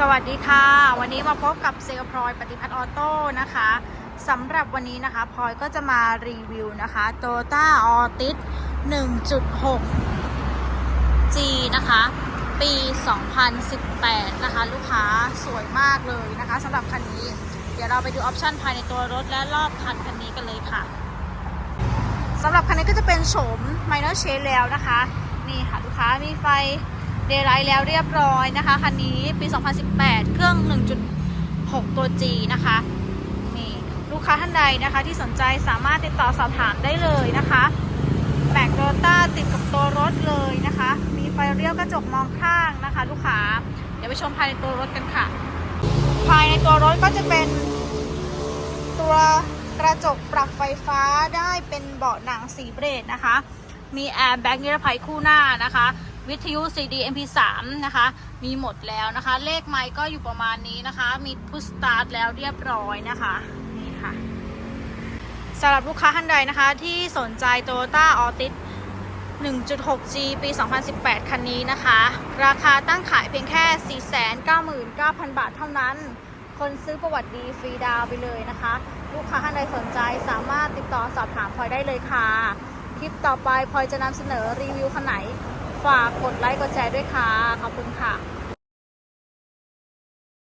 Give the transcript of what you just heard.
สวัสดีค่ะ วันนี้มาพบกับเซลพลอยปฏิพัฒน์ออโต้นะคะสำหรับวันนี้นะคะพลอยก็จะมารีวิวนะคะ t o y o t a Altis 1.6 G นะคะ ปี 2018 นะคะ ลูกค้าสวยมากเลยนะคะสำหรับคันนี้ เดี๋ยวเราไปดูออปชันภายในตัวรถและรอบคันคันนี้กันเลยค่ะสำหรับคันนี้ก็จะเป็นโฉม minor change แล้วนะคะ นี่ค่ะลูกค้ามีไฟ เดย์ไลท์แล้วเรียบร้อยนะคะ คันนี้ปี 2018 เครื่อง 1.6 ตัว G นะคะนี่ลูกค้าท่านใดนะคะที่สนใจสามารถติดต่อสอบถามได้เลยนะคะแบกโตต้าติดกับตัวรถเลยนะคะ มีไฟเรียวกระจกมองข้างนะคะ ลูกค้า เดี๋ยวไปชมภายในตัวรถกันค่ะ ภายในตัวรถก็จะเป็นตัวกระจกปรับไฟฟ้าได้เป็นเบาะหนังสีเบรดนะคะ มีแอร์แบ็กนิรภัยคู่หน้านะคะ วิทยุ CD MP3 นะคะ มีหมดแล้วนะคะ เลขไมค์ก็อยู่ประมาณนี้นะคะ มีพุชสตาร์ทแล้วเรียบร้อยนะคะนี่ค่ะสำหรับลูกค้าท่านใดนะคะ ที่สนใจ Toyota Altis 1.6G ปี 2018 คันนี้นะคะ ราคาตั้งขายเพียงแค่ 499,000 บาทเท่านั้น คนซื้อประวัติดีฟรีดาวไปเลยนะคะ ลูกค้าท่านใดสนใจสามารถติดต่อสอบถามพลอยได้เลยค่ะ คลิปต่อไปพลอยจะนำเสนอรีวิวคันไหน ฝากกดไลค์กดแชร์ด้วยค่ะ ขอบคุณค่ะ